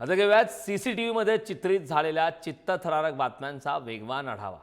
आता घेऊयात C C T व्हीमध्ये चित्रित झालेल्या चित्तथरारक बातम्यांचा वेगवान आढावा.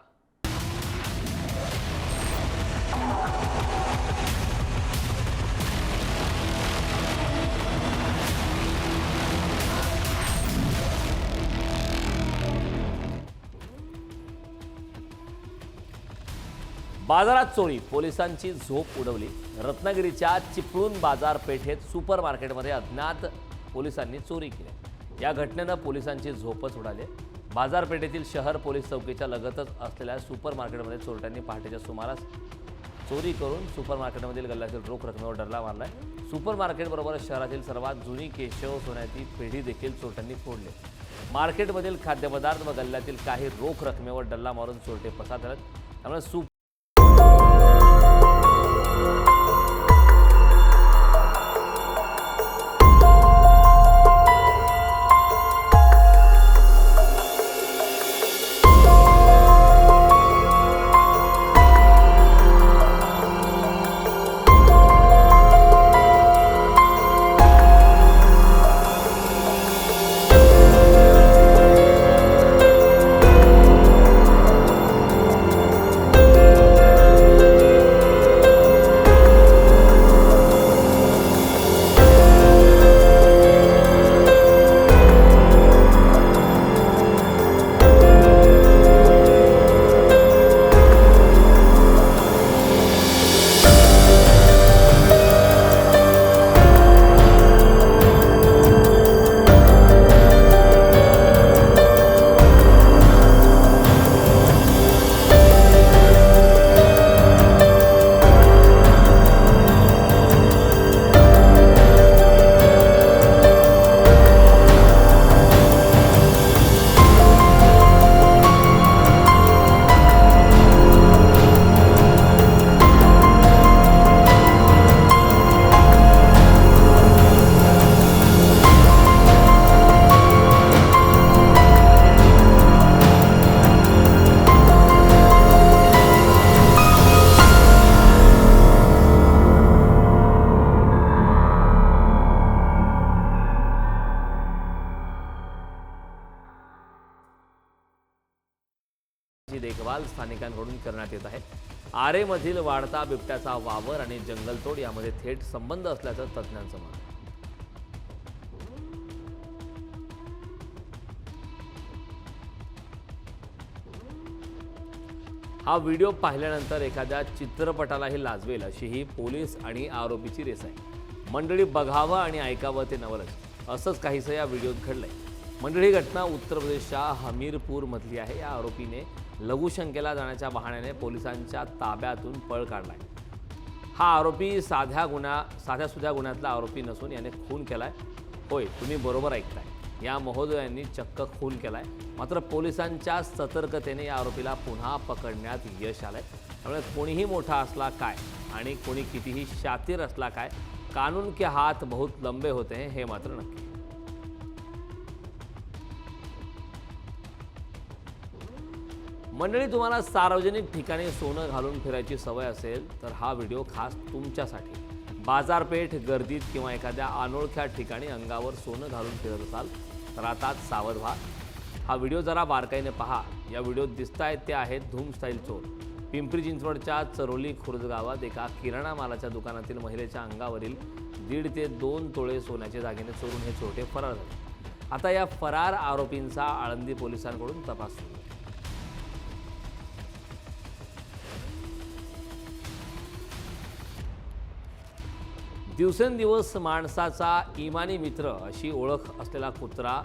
बाजारात चोरी पोलिसांची झोप उडवली. रत्नागिरीच्या चिपळूण बाजारपेठेत सुपर मार्केटमध्ये अज्ञात पोलिसांनी चोरी केली. या घटनेनं पोलिसांची झोपच उडाली. बाजारपेठेतील शहर पोलीस चौकीच्या लगतच असलेल्या सुपर मार्केटमध्ये चोरट्यांनी पहाटेच्या सुमारास चोरी करून सुपर मार्केटमधील गल्ल्यातील रोख रकमेवर डरला मारलाय. सुपर मार्केटबरोबरच शहरातील सर्वात जुनी केशव सोन्याची पेढी देखील चोरट्यांनी फोडली. मार्केटमधील खाद्यपदार्थ व गल्ल्यातील काही रोख रकमेवर डल्ला मारून चोरटे पसार झालेत. त्यामुळे सुप ची देखभाल स्थानिकांकडून करण्यात येत आहे. आरेमधील वाढता बिबट्याचा वावर आणि जंगलतोड यामध्ये थेट संबंध असल्याचं तज्ज्ञांचं मत हा व्हिडिओ पाहिल्यानंतर एखाद्या चित्रपटालाही लाजवेल अशी ही पोलीस आणि आरोपीची रेस आहे मंडळी बघावं आणि ऐकावं ते नवलच. असंच काहीसं या व्हिडिओत घडलंय. मंडळी घटना उत्तर प्रदेशच्या हमीरपूरमधली आहे. या आरोपीने लघुशंकेला जाण्याच्या बहाण्याने पोलिसांच्या ताब्यातून पळ काढला आहे हा आरोपी साध्या गुन्हा साध्या सुध्या गुन्ह्यातला आरोपी नसून याने खून केला आहे होय तुम्ही बरोबर ऐकताय. या महोदयांनी चक्क खून केला आहे मात्र पोलिसांच्या सतर्कतेने या आरोपीला पुन्हा पकडण्यात यश आलं आहे त्यामुळे कोणीही मोठा असला काय आणि कोणी कितीही शातीर असला काय कानून के हात बहुत लंबे होते हैं हे मात्र नक्की. मंडळी तुम्हाला सार्वजनिक ठिकाणी सोनं घालून फिरायची सवय असेल तर हा व्हिडिओ खास तुमच्यासाठी. बाजारपेठ गर्दीत किंवा एखाद्या अनोळख्या ठिकाणी अंगावर सोनं घालून फिरत असाल तर आता सावध व्हा. हा व्हिडिओ जरा बारकाईने पहा. या व्हिडिओत दिसत आहेत ते आहेत धूम स्टाईल चोर. पिंपरी चिंचवडच्या चरोली खुर्द गावात एका किराणा मालाच्या दुकानातील महिलेच्या अंगावरील दीड ते दोन तोळे सोन्याचे दागिने चोरून हे चोरटे फरार झाले. आता या फरार आरोपींचा आळंदी पोलिसांकडून तपास सुरू. दिवसेंदिवस माणसाचा इमानी मित्र अशी ओळख असलेला कुत्रा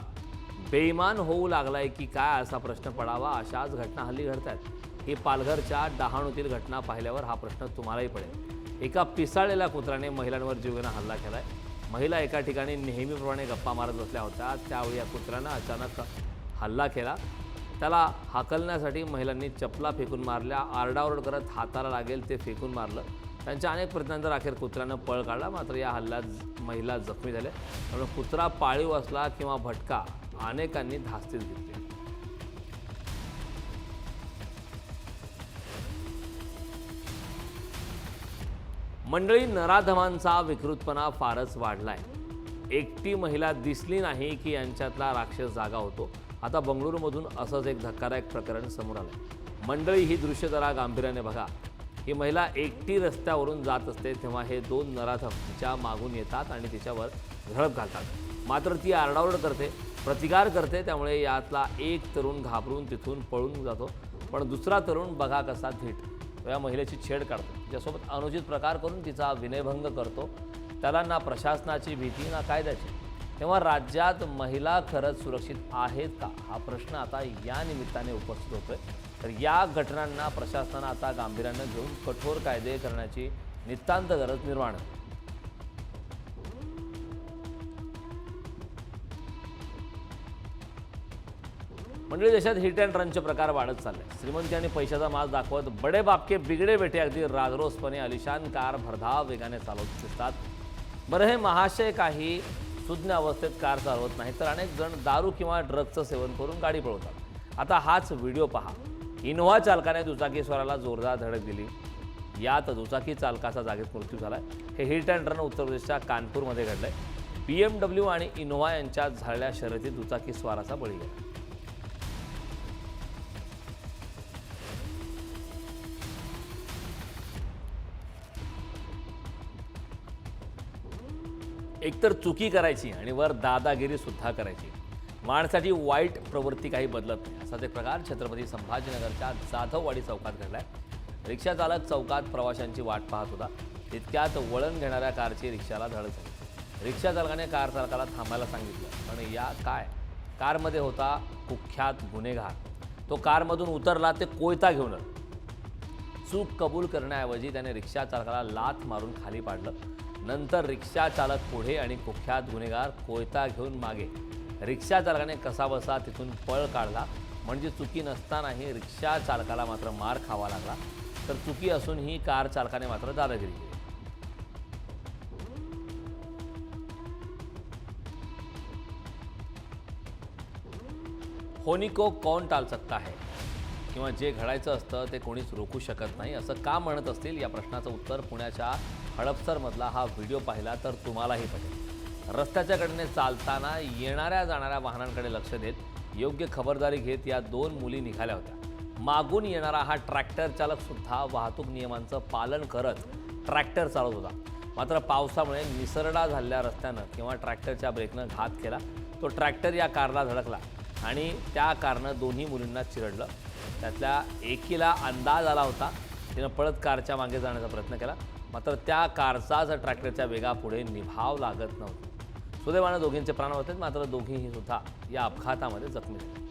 बेईमान होऊ लागलाय की काय असा प्रश्न पडावा अशाच घटना हल्ली घडत आहेत ही पालघरच्या डहाणूतील घटना पाहिल्यावर हा प्रश्न तुम्हालाही पडेल. एका पिसाळलेल्या कुत्र्याने महिलांवर जीवघेणा हल्ला केलाय. महिला एका ठिकाणी नेहमीप्रमाणे गप्पा मारत बसल्या होत्या. त्यावेळी या कुत्र्यानं अचानक हल्ला केला. त्याला हाकलण्यासाठी महिलांनी चपला फेकून मारल्या. आरडाओरड करत हाताला लागेल ते फेकून मारलं. त्यांच्या अनेक प्रयत्नांतर अखेर कुत्र्यानं पळ काढला. मात्र या हल्ल्यात महिला जखमी झाल्या. त्यामुळे कुत्रा पाळीव असला किंवा भटका अनेकांनी धास्तीत घेतली. मंडळी नराधमांचा विकृतपणा फारच वाढलाय. एकटी महिला दिसली नाही की यांच्यातला राक्षस जागा होतो. आता बंगळुरूमधून असंच एक धक्कादायक प्रकरण समोर आलं मंडळी ही दृश्य जरा गांभीर्याने बघा. ही महिला एकटी रस्त्यावरून जात असते तेव्हा हे दोन नराधम तिच्या मागून येतात आणि तिच्यावर झडप घालतात. मात्र ती आरडाओरड करते प्रतिकार करते त्यामुळे यातला एक तरुण घाबरून तिथून पळून जातो. पण दुसरा तरुण बघा कसा थेट या महिलेची छेड काढतो. तिच्यासोबत अनुचित प्रकार करून तिचा विनयभंग करतो. त्याला ना प्रशासनाची भीती ना कायद्याची. तेव्हा राज्यात महिला खरंच सुरक्षित आहेत का? हा प्रश्न आता या निमित्ताने उपस्थित होतोय. तर या घटनांना प्रशासनानं आता गांभीर्यानं घेऊन कठोर कायदे करण्याची नितांत गरज निर्माण. आहे. मंडळी देशात हिट अँड रनचे प्रकार वाढत चालले. श्रीमंती आणि पैशाचा मास दाखवत बडे बापके बिगडे बेटे अगदी राजरोसपणे अलिशान कार भरधाव वेगाने चालवत दिसतात. बरं हे महाशय काही सुज्ञ अवस्थेत कार चालवत नाही तर अनेक जण दारू किंवा ड्रगचं सेवन करून गाडी पळवतात. आता हाच व्हिडिओ पहा. इनोव्हा चालकाने दुचाकीस्वाराला जोरदार धडक दिली. यात दुचाकी चालकाचा जागेत मृत्यू झाला हे हिट अँड रन उत्तर प्रदेशच्या कानपूरमध्ये घडलंय. बी एम डब्ल्यू आणि इनोव्हा यांच्यात झालेल्या शर्यतीत दुचाकी स्वाराचा बळी गेला. एकतर चुकी करायची आणि वर दादागिरी सुद्धा करायची. माणसाची वाईट प्रवृत्ती काही बदलत नाही. असाच एक प्रकार छत्रपती संभाजीनगरच्या जाधववाडी चौकात घडलाय. रिक्षा चालक चौकात प्रवाशांची वाट पाहत होता. तितक्यात वळण घेणाऱ्या कारची रिक्षाला धडक झाली. रिक्षा चालकाने कार चालकाला थांबायला सांगितलं. पण या काय? कारमध्ये होता कुख्यात गुन्हेगार. तो कारमधून उतरला ते कोयता घेऊन चूक कबूल करण्याऐवजी त्याने रिक्षा चालकाला लाथ मारून खाली पाडलं. नंतर रिक्षा चालक पुढे आणि कुख्यात गुन्हेगार कोयता घेऊन मागे. रिक्षा चालकाने कसाबसा तिथून पळ काढला. म्हणजे चुकी नसतानाही रिक्षा चालकाला मात्र मार खावा लागला. तर चुकी असूनही कार चालकाने मात्र दादागिरी केली होनी को कौन टाल सकता है? किंवा जे घडायचं असतं ते कोणीच रोखू शकत नाही असं का म्हणत असतील? या प्रश्नाचं उत्तर पुण्याच्या हडपसरमधला हा व्हिडिओ पाहिला तर तुम्हालाही पटेल. रस्त्याच्या कडेने चालताना येणाऱ्या जाणाऱ्या वाहनांकडे लक्ष देत योग्य खबरदारी घेत या दोन मुली निघाल्या होत्या. मागून येणारा हा ट्रॅक्टर चालक सुद्धा वाहतूक नियमांचं पालन करत ट्रॅक्टर चालवत होता. मात्र पावसामुळे निसरडा झालेल्या रस्त्यानं किंवा ट्रॅक्टरच्या ब्रेकनं घात केला. तो ट्रॅक्टर या कारला धडकला आणि त्या कारनं दोन्ही मुलींना चिरडलं. त्यातल्या एकीला अंदाज आला होता. तिनं पळत कारच्या मागे जाण्याचा प्रयत्न केला. मात्र त्या कारचाच ट्रॅक्टरच्या वेगापुढे निभाव लागत नव्हता. सुदैवानं दोघींचे प्राण होते मात्र दोघीही सुद्धा या अपघातामध्ये जखमी झाले